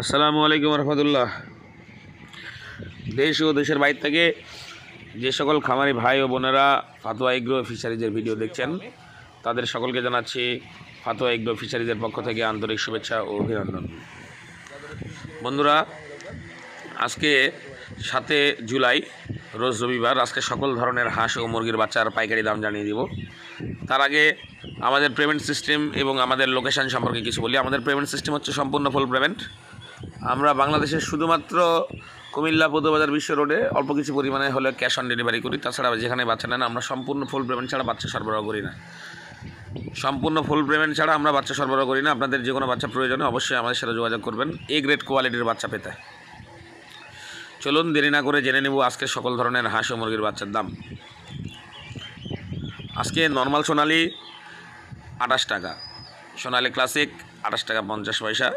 আসসালামু আলাইকুম রহমতুল্লাহ। দেশ ও দেশের বাইর থেকে যে সকল খামারি ভাই ও বোনেরা ফাতোয়া এগ্রো ফিশারিজের ভিডিও দেখছেন, তাদের সকলকে জানাচ্ছি ফাতোয়া এগ্রো ফিশারিজের পক্ষ থেকে আন্তরিক শুভেচ্ছা ও অভিনন্দন। বন্ধুরা, আজকে সাতে জুলাই, রোজ রবিবার, আজকে সকল ধরনের হাঁস ও মুরগির বাচ্চার পাইকারি দাম জানিয়ে দিব। তার আগে আমাদের পেমেন্ট সিস্টেম এবং আমাদের লোকেশন সম্পর্কে কিছু বলি। আমাদের পেমেন্ট সিস্টেম হচ্ছে সম্পূর্ণ ফুল পেমেন্ট আমরা বাংলাদেশের শুধুমাত্র কুমিল্লা পদুবাজার বিশ্ব রোডে অল্প কিছু পরিমাণে হলে ক্যাশ অন ডেলিভারি করি। তাছাড়া যেখানে বাচ্চা নেন, আমরা সম্পূর্ণ ফুল পেমেন্ট ছাড়া বাচ্চা সরবরাহ করি না। সম্পূর্ণ ফুল পেমেন্ট ছাড়া আমরা বাচ্চা সরবরাহ করি না। আপনাদের যে কোনো বাচ্চা প্রয়োজনে অবশ্যই আমাদের সাথে যোগাযোগ করবেন এ গ্রেড কোয়ালিটির বাচ্চা পেতে। চলুন, দেরি না করে জেনে নেব আজকে সকল ধরনের হাঁস ও মুরগির বাচ্চার দাম। আজকে নর্মাল সোনালি আঠাশ টাকা, সোনালি ক্লাসিক আঠাশ টাকা পঞ্চাশ পয়সা।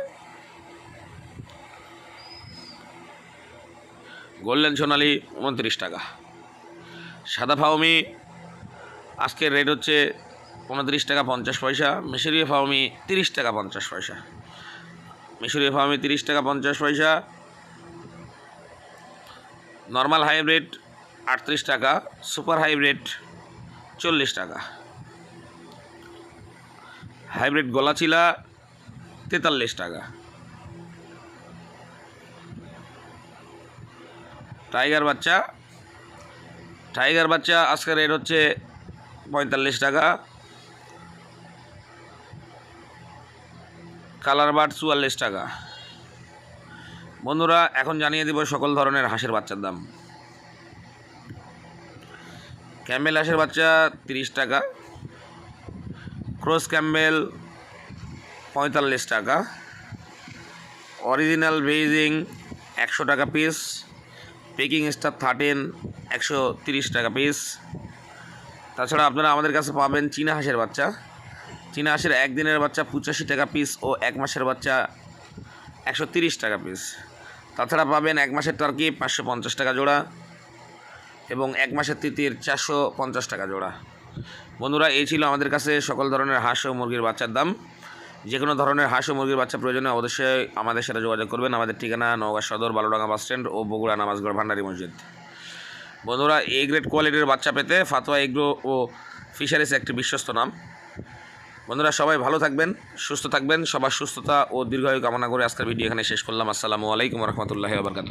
গোল্ডেন সোনালি উনত্রিশ টাকা। সাদা ফাউমি আজকের রেট হচ্ছে উনত্রিশ টাকা পঞ্চাশ পয়সা, মিশরীয় ফাউমি তিরিশ টাকা পঞ্চাশ পয়সা। মিশরীয় ফাউমি তিরিশ টাকা পঞ্চাশ পয়সা। নর্মাল হাইব্রিড আটত্রিশ টাকা সুপার হাইব্রিড চল্লিশ টাকা। হাইব্রিড গলাচিলা তেতাল্লিশ টাকা। টাইগার বাচ্চা। টাইগার বাচ্চা, আজকের রেট হচ্ছে পঁয়তাল্লিশ টাকা। কালার বার্ড চুয়াল্লিশ টাকা। বন্ধুরা, এখন জানিয়ে দেব সকল ধরনের হাঁসের বাচ্চার দাম। ক্যাম্বেল হাঁসের বাচ্চা তিরিশ টাকা। ক্রস ক্যাম্বেল পঁয়তাল্লিশ টাকা। অরিজিনাল বেইজিং একশো টাকা পিস পেকিং স্টার থার্টিন একশো টাকা পিস তাছাড়া আপনারা আমাদের কাছে পাবেন চীনা হাঁসের বাচ্চা। চীনা হাঁসের একদিনের বাচ্চা পঁচাশি টাকা পিস ও এক মাসের বাচ্চা একশো টাকা পিস তাছাড়া পাবেন এক মাসের টার্কি পাঁচশো পঞ্চাশ টাকা জোড়া এবং এক মাসের তিতির চারশো টাকা জোড়া। বন্ধুরা, এই ছিল আমাদের কাছে সকল ধরনের হাঁস ও মুরগির বাচ্চার দাম। যে কোনো ধরনের হাঁস ও মুরগির বাচ্চা প্রয়োজনে অবশ্যই আমাদের সাথে যোগাযোগ করবেন। আমাদের ঠিকানা নওগাঁ সদর, বালুডাঙ্গা বাস স্ট্যান্ড ও বগুড়া নামাজগড় ভান্ডারি মসজিদ। বন্ধুরা এই গ্রেড কোয়ালিটির বাচ্চা পেতে ফাতোয়া এগ্রো ও ফিশারিস একটি বিশ্বস্ত নাম। বন্ধুরা, সবাই ভালো থাকবেন, সুস্থ থাকবেন, সবার সুস্থতা ও দীর্ঘায়ু কামনা করে আজকের ভিডিও এখানে শেষ করলাম। আসসালামু আলাইকুম রহমতুল্লাহ আবরকাত